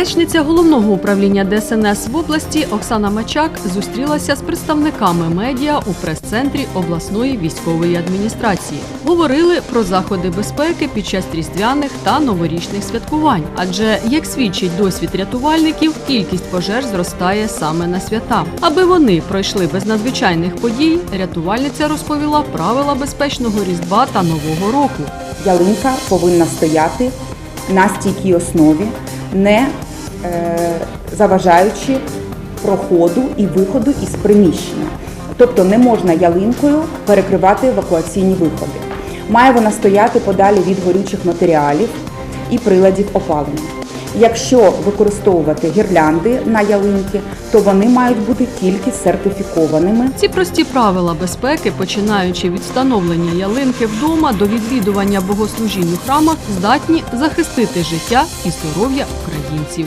Речниця головного управління ДСНС в області Оксана Мачак зустрілася з представниками медіа у прес-центрі обласної військової адміністрації. Говорили про заходи безпеки під час різдвяних та новорічних святкувань. Адже, як свідчить досвід рятувальників, кількість пожеж зростає саме на свята. Аби вони пройшли без надзвичайних подій, рятувальниця розповіла правила безпечного різдва та нового року. ялинка повинна стояти на стійкій основі, не заважаючи проходу і виходу із приміщення. Тобто не можна ялинкою перекривати евакуаційні виходи. Має вона стояти подалі від горючих матеріалів і приладів опалення. Якщо використовувати гірлянди на ялинки, то вони мають бути тільки сертифікованими Ці прості правила безпеки, починаючи від встановлення ялинки вдома до відвідування богослужінь у храмах, здатні захистити життя і здоров'я українців.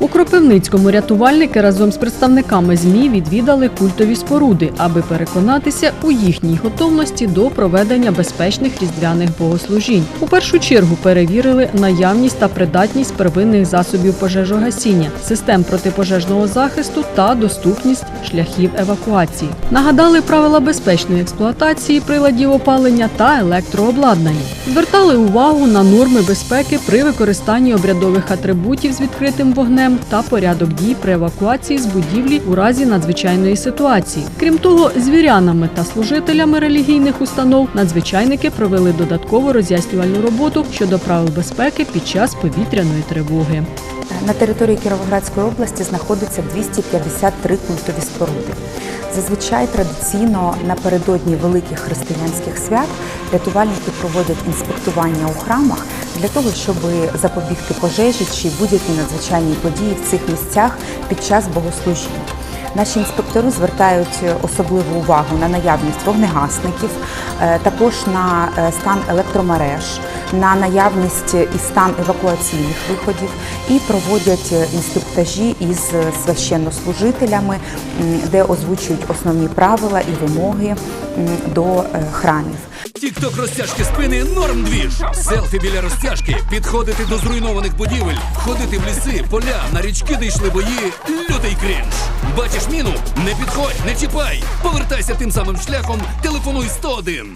У Кропивницькому рятувальники разом з представниками ЗМІ відвідали культові споруди, аби переконатися у їхній готовності до проведення безпечних різдвяних богослужінь. У першу чергу перевірили наявність та придатність первинних засобів пожежогасіння, систем протипожежного захисту та доступність шляхів евакуації. Нагадали правила безпечної експлуатації приладів опалення та електрообладнання. Звертали увагу на норми безпеки при використанні обрядових атрибутів з відкритим вогнем та порядок дій при евакуації з будівлі у разі надзвичайної ситуації. Крім того, з вірянами та служителями релігійних установ надзвичайники провели додаткову роз'яснювальну роботу щодо правил безпеки під час повітряної тривоги. На території Кіровоградської області знаходиться 253 культові споруди. Зазвичай традиційно напередодні великих християнських свят рятувальники проводять інспектування у храмах для того, щоб запобігти пожежі чи будь-які надзвичайні події в цих місцях під час богослужіння. Наші інспектори звертають особливу увагу на наявність вогнегасників, е, також на е, стан електромереж, на наявність і стан евакуаційних виходів і проводять е, інструктажі із священнослужителями, де озвучують основні правила і вимоги до е, храмів. Тікток розтяжки спини норм двіж. Селфі біля розтяжки, підходити до зруйнованих будівель, ходити в ліси, поля, на річки, де йшли бої. Лютий крінж. Бачиш міну? Не підходь, не чіпай. Повертайся тим самим шляхом, телефонуй 101.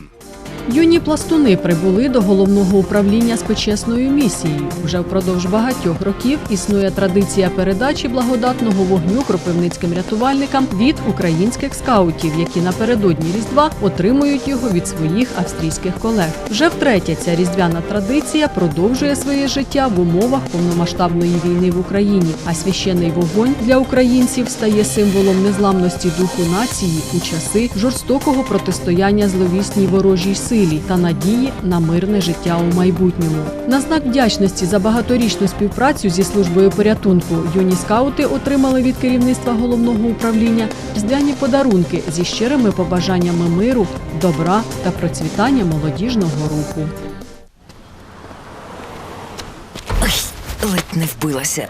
Юні пластуни прибули до головного управління з почесною місією. Вже впродовж багатьох років існує традиція передачі благодатного вогню кропивницьким рятувальникам від українських скаутів, які напередодні різдва отримують його від своїх австрійських колег. Вже втретє ця різдвяна традиція продовжує своє життя в умовах повномасштабної війни в Україні. А священний вогонь для українців стає символом незламності духу нації у часи жорстокого протистояння зловісній ворожій та надії на мирне життя у майбутньому. На знак вдячності за багаторічну співпрацю зі службою порятунку юні скаути отримали від керівництва головного управління різдвяні подарунки зі щирими побажаннями миру, добра та процвітання молодіжного руху. Ой, ледь не вбилася.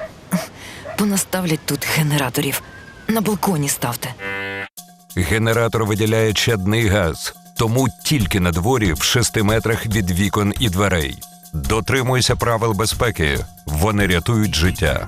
Понаставлять тут генераторів. На балконі ставте. Генератор виділяє чадний газ, тому тільки на дворі в 6 метрах від вікон і дверей. Дотримуйся правил безпеки, вони рятують життя.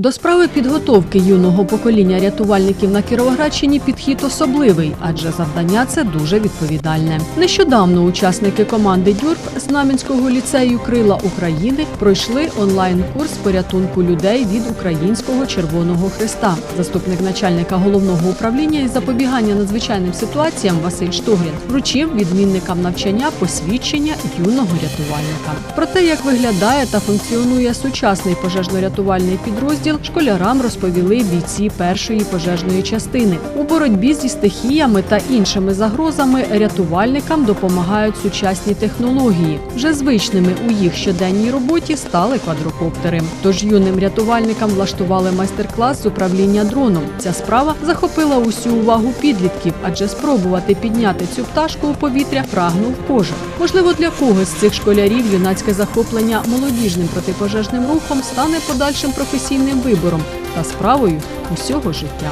До справи підготовки юного покоління рятувальників на Кіровоградщині підхід особливий, адже завдання це дуже відповідальне. Нещодавно учасники команди Дюрп Знам'янського ліцею Крила України пройшли онлайн-курс порятунку людей від Українського Червоного Христа. Заступник начальника головного управління із запобігання надзвичайним ситуаціям Василь Штогрін вручив відмінникам навчання посвідчення юного рятувальника. Про те, як виглядає та функціонує сучасний пожежно-рятувальний підрозділ, підрозділ школярам розповіли бійці першої пожежної частини. У боротьбі зі стихіями та іншими загрозами рятувальникам допомагають сучасні технології. Вже звичними у їх щоденній роботі стали квадрокоптери. Тож юним рятувальникам влаштували майстер-клас з управління дроном. Ця справа захопила усю увагу підлітків, адже спробувати підняти цю пташку у повітря прагнув кожен. Можливо, для когось з цих школярів юнацьке захоплення молодіжним протипожежним рухом стане подальшим професійним вибором та справою усього життя.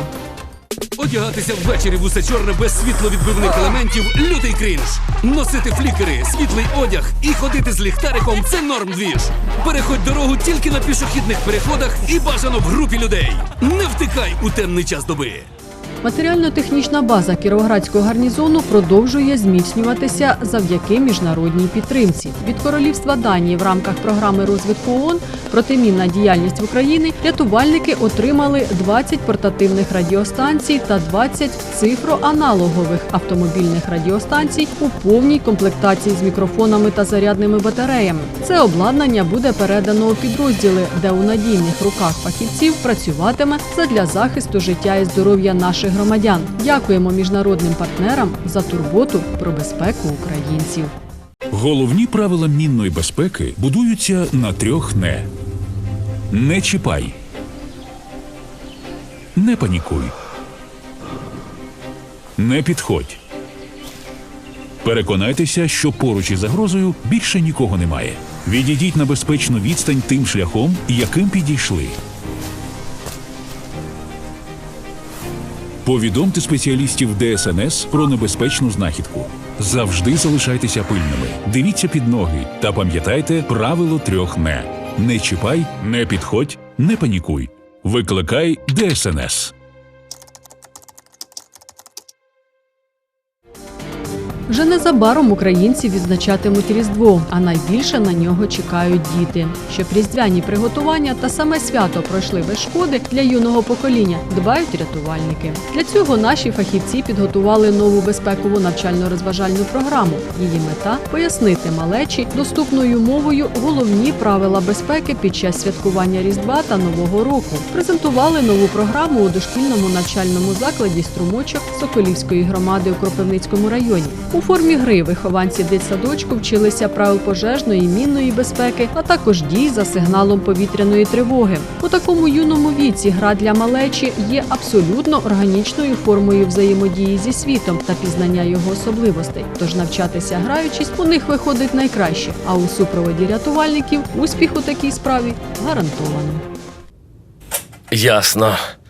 Одягатися ввечері в усе чорне без світловідбивних елементів лютий крінж. Носити флікери, світлий одяг і ходити з ліхтариком це норм двіж. Переходь дорогу тільки на пішохідних переходах і бажано в групі людей. Не втикай у темний час доби. Матеріально-технічна база Кіровоградського гарнізону продовжує зміцнюватися завдяки міжнародній підтримці. Від королівства Данії в рамках програми розвитку ООН протимінна діяльність в Україні рятувальники отримали 20 портативних радіостанцій та 20 цифроаналогових автомобільних радіостанцій у повній комплектації з мікрофонами та зарядними батареями. Це обладнання буде передано у підрозділи, де у надійних руках фахівців працюватиме задля захисту життя і здоров'я наших громадян. Дякуємо міжнародним партнерам за турботу про безпеку українців. Головні правила мінної безпеки будуються на трьох не. Не чіпай. Не панікуй. Не підходь. Переконайтеся, що поруч із загрозою більше нікого немає. Відійдіть на безпечну відстань тим шляхом, яким підійшли. Повідомте спеціалістів ДСНС про небезпечну знахідку. Завжди залишайтеся пильними. Дивіться під ноги та пам'ятайте правило трьох не: не чіпай, не підходь, не панікуй. Викликай ДСНС. Вже незабаром українці відзначатимуть Різдво, а найбільше на нього чекають діти. Щоб різдвяні приготування та саме свято пройшли без шкоди для юного покоління, дбають рятувальники. Для цього наші фахівці підготували нову безпекову навчально-розважальну програму. Її мета пояснити малечі доступною мовою головні правила безпеки під час святкування Різдва та Нового року. Презентували нову програму у дошкільному навчальному закладі струмочок Соколівської громади у Кропивницькому районі. У формі гри вихованці дитсадочку вчилися правил пожежної мінної безпеки, а також дій за сигналом повітряної тривоги. У такому юному віці гра для малечі є абсолютно органічною формою взаємодії зі світом та пізнання його особливостей. Тож навчатися граючись у них виходить найкраще. А у супроводі рятувальників успіх у такій справі гарантовано. Ясно.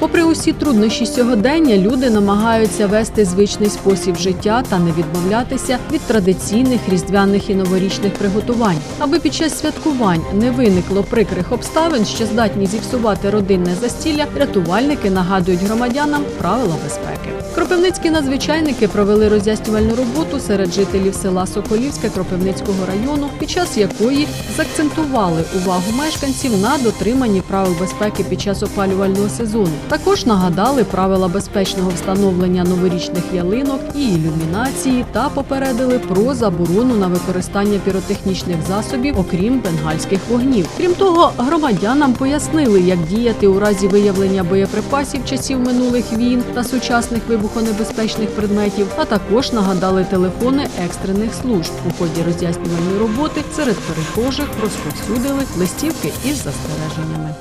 Попри усі труднощі сьогодення, люди намагаються вести звичний спосіб життя та не відмовлятися від традиційних різдвяних і новорічних приготувань. Аби під час святкувань не виникло прикрих обставин, що здатні зіпсувати родинне застілля, рятувальники нагадують громадянам правила безпеки. Кропивницькі надзвичайники провели роз'яснювальну роботу серед жителів села Соколівське Кропивницького району, під час якої закцентували увагу мешканців на дотриманні правил безпеки під час опалювального сезону. Також нагадали правила безпечного встановлення новорічних ялинок і ілюмінації та попередили про заборону на використання піротехнічних засобів, окрім бенгальських вогнів. Крім того, громадянам пояснили, як діяти у разі виявлення боєприпасів часів минулих війн та сучасних вибухонебезпечних предметів, а також нагадали телефони екстрених служб. У ході роз'яснювальної роботи серед перехожих розповсюдили листівки із застереженнями.